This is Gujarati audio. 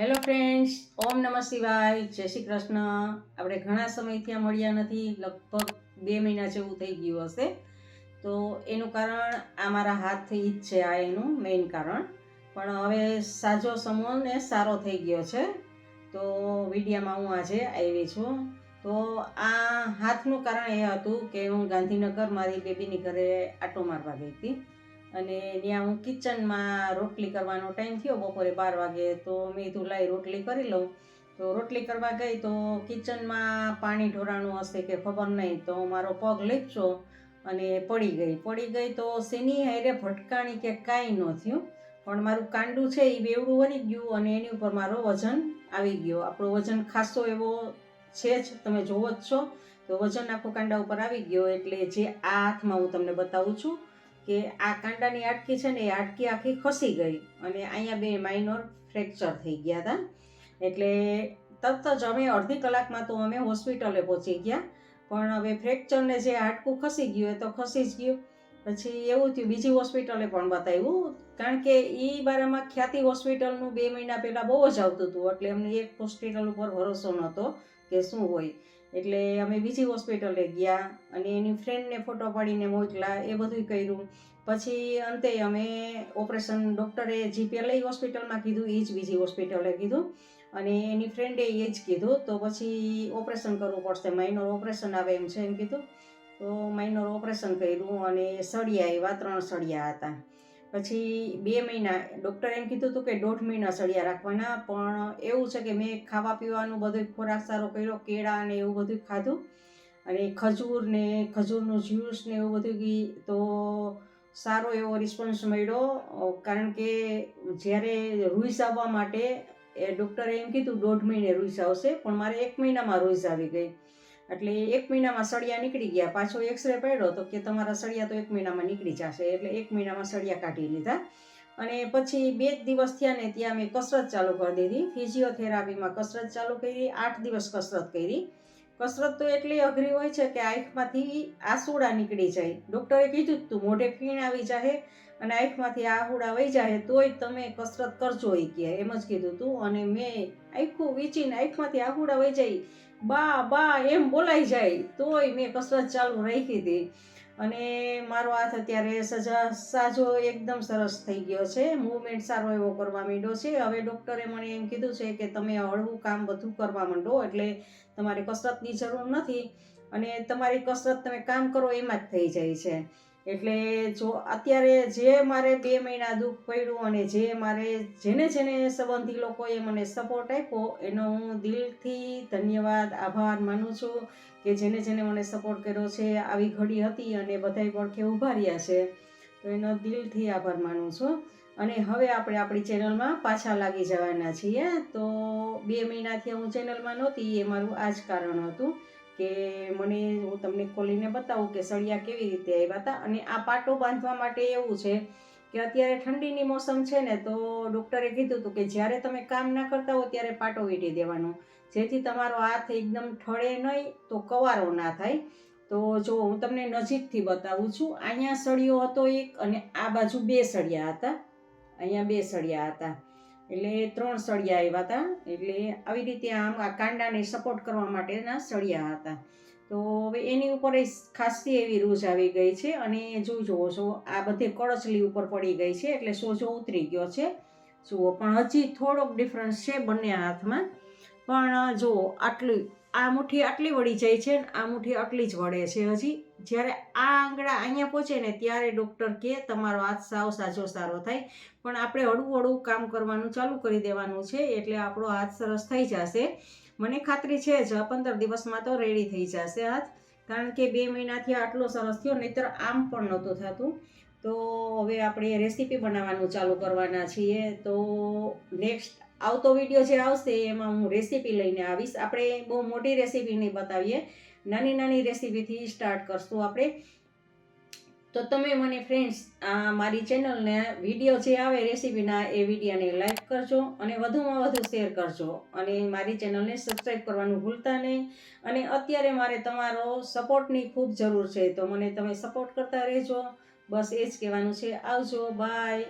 હેલો ફ્રેન્ડ્સ ઓમ નમઃ શિવાય. જય શ્રી કૃષ્ણ. આપણે ઘણા સમયથી મળ્યા નથી. લગભગ બે મહિના જેવું થઈ ગયું હશે. તો એનું કારણ આ મારા હાથથી જ છે, આ એનું મેઇન કારણ. પણ હવે સાજો સમૂહ ને સારો થઈ ગયો છે. તો વિડીયામાં હું આજે આવી છું. તો આ હાથનું કારણ એ હતું કે હું ગાંધીનગર મારી બેબીની ઘરે આટો મારવા ગઈ હતી. અને ત્યાં હું કિચનમાં રોટલી કરવાનો ટાઈમ થયો બપોરે બાર વાગે, તો મેં કીધું, લાઈ, રોટલી કરી લઉં. તો રોટલી કરવા ગઈ તો કિચનમાં પાણી ઢોરાણું હશે કે ખબર નહીં, તો મારો પગ લીપચો અને પડી ગઈ. પડી ગઈ તો શેની હારે ભટકાણી કે કાંઈ ન થયું, પણ મારું કાંડું છે એ બેવડું બની ગયું અને એની ઉપર મારો વજન આવી ગયો. આપણો વજન ખાસો એવો છે જ, તમે જોવો જ છો. તો વજન આખો કાંડા ઉપર આવી ગયો, એટલે જે આ હાથમાં હું તમને બતાવું છું કે આ કાંડાની આટકી છે ને એ આટકી આખી ખસી ગઈ અને અહીંયા બે માઇનોર ફ્રેક્ચર થઈ ગયા હતા. એટલે તરત જ અમે અડધી કલાકમાં તો અમે હોસ્પિટલે પહોંચી ગયા. પણ હવે ફ્રેક્ચરને જે હાડકું ખસી ગયું એ તો ખસી જ ગયું. પછી એવું થયું, બીજી હોસ્પિટલે પણ બતાવ્યું. કારણ કે એ બારામાં ખ્યાતિ હોસ્પિટલનું બે મહિના પહેલાં બહુ જ આવતું હતું. એટલે એમને એક હોસ્પિટલ ઉપર ભરોસો નહોતો કે શું હોય. એટલે અમે બીજી હોસ્પિટલે ગયા અને એની ફ્રેન્ડને ફોટો પાડીને મોકલા, એ બધું કર્યું. પછી અંતે અમે ઓપરેશન ડૉક્ટરે જે પહેલાં હોસ્પિટલમાં કીધું એ જ બીજી હોસ્પિટલે કીધું. અને એની ફ્રેન્ડે એ જ કીધું, તો પછી ઓપરેશન કરવું પડશે. માઇનોર ઓપરેશન આવે એમ છે એમ કીધું. તો માઇનોર ઓપરેશન કર્યું અને સળિયા એવા ત્રણ સળિયા હતા. પછી બે મહિના, ડૉક્ટરે એમ કીધું હતું કે દોઢ મહિના સળિયા રાખવાના, પણ એવું છે કે મેં ખાવા પીવાનું બધું ખોરાક સારો કર્યો, કેળા ને એવું બધું ખાધું. અને ખજૂર ને, ખજૂરનું જ્યુસ ને એવું બધું તો સારો એવો રિસ્પોન્સ મળ્યો. કારણ કે જ્યારે રૂઈસ આવવા માટે, એ ડૉક્ટરે એમ કીધું, દોઢ મહિને રૂઈસ આવશે, પણ મારે એક મહિનામાં રૂઈસ આવી ગઈ. એટલે એક મહિનામાં સળિયા નીકળી ગયા, પાછો એક્સરે પડ્યો તો કે તમારા સળિયા તો એક મહિનામાં નીકળી જશે, એટલે એક મહિનામાં સળિયા કાઢી લીધા. અને પછી બે જ દિવસ થયા ને ત્યાં મેં કસરત ચાલુ કરી દીધી. ફિઝિયોથેરાપીમાં કસરત ચાલુ કરી, આઠ દિવસ કસરત કરી. કસરત તો એટલી અઘરી હોય છે કે આંખમાંથી આસુડા નીકળી જાય. ડૉક્ટરે કીધું તું, મોઢે ફીણ આવી જાય અને આંખમાંથી આહુડા વહી જાય તોય તમે કસરત કરજો એ કહે એમ જ કીધું તું. અને મેં આખું વીંચીને આંખમાંથી આહુડા વહી જાય. બા બા, એમ બોલાઈ જાય. તોય મેં કસરત ચાલુ રાખી હતી. અને મારો હાથ અત્યારે સજા, સાજો એકદમ સરસ થઈ ગયો છે. મૂવમેન્ટ સારો એવો કરવા માંડ્યો છે. હવે ડૉક્ટરે મને એમ કીધું છે કે તમે હળવું કામ બધું કરવા માંડો, એટલે તમારે કસરતની જરૂર નથી. અને તમારી કસરત તમે કામ કરો એમાં જ થઈ જાય છે. એટલે જો અત્યારે જે મારે બે મહિના દુઃખ પડ્યું અને જે મારે જેને જેને સંબંધી લોકોએ મને સપોર્ટ આપ્યો, એનો હું દિલથી ધન્યવાદ, આભાર માનું છું કે જેને જેને મને સપોર્ટ કર્યો છે, આવી ઘડી હતી અને બધાય પડખે ઊભા રહ્યા છે. તો એનો દિલથી આભાર માનું છું. અને હવે આપણે આપણી ચેનલમાં પાછા લાગી જવાના છીએ. તો બે મહિનાથી હું ચેનલમાં નહોતી, એ મારું આ જ કારણ હતું. કે મને હું તમને ખોલીને બતાવું કે સળિયા કેવી રીતે આવ્યા હતા. અને આ પાટો બાંધવા માટે એવું છે કે અત્યારે ઠંડીની મોસમ છે ને, તો ડૉક્ટરે કીધું હતું કે જ્યારે તમે કામ ના કરતા હો ત્યારે પાટો વીટી દેવાનો. જેથી તમારો હાથ એકદમ ઠળે નહીં તો કવારો ના થાય. તો જો હું તમને નજીકથી બતાવું છું, અહીંયા સળિયો હતો એક અને આ બાજુ બે સળિયા હતા. અહીંયા બે સળિયા હતા. એટલે ત્રણ સળિયા આવ્યા હતા. એટલે આવી રીતે આમ આ કાંડાને સપોર્ટ કરવા માટેના સળિયા હતા. તો હવે એની ઉપર ખાસી એવી રૂજ આવી ગઈ છે અને જોઈ જુઓ છો, આ બધે કળચલી ઉપર પડી ગઈ છે એટલે સોજો ઉતરી ગયો છે. જુઓ, પણ હજી થોડોક ડિફરન્સ છે બંને હાથમાં. પણ, જુઓ, આટલી આ મુઠ્ઠી આટલી વળી જાય છે ને આ મુઠ્ઠી આટલી જ વળે છે હજી. જ્યારે આ આંગળા અહીંયા પહોંચે ને ત્યારે ડૉક્ટર કહે તમારો હાથ સાવ સાજો સારો થાય. પણ આપણે હળવું હળવું કામ કરવાનું ચાલુ કરી દેવાનું છે એટલે આપણો હાથ સરસ થઈ જશે. મને ખાતરી છે જ પંદર દિવસમાં તો રેડી થઈ જશે હાથ. કારણ કે બે મહિનાથી આટલો સરસ થયો, નહીતર આમ પણ નહોતું થતું. તો હવે આપણે રેસીપી બનાવવાનું ચાલુ કરવાના છીએ. તો નેક્સ્ટ આવતો વીડિયો જે આવશે એમાં હું રેસીપી લઈને આવીશ. આપણે બહુ મોટી રેસીપી નહીં બતાવીએ. નાની નાની રેસીપીથી સ્ટાર્ટ કરશું આપણે. તો તમે મને ફ્રેન્ડ્સ મારી ચેનલને વીડિયો જે આવે રેસીપીના એ વિડીયાને લાઈક કરજો અને વધુમાં વધુ શેર કરજો. અને મારી ચેનલને સબસ્ક્રાઈબ કરવાનું ભૂલતા નહીં. અને અત્યારે મારે તમારો સપોર્ટની ખૂબ જરૂર છે. તો મને તમે સપોર્ટ કરતા રહેજો. બસ એ જ કહેવાનું છે. આવજો. બાય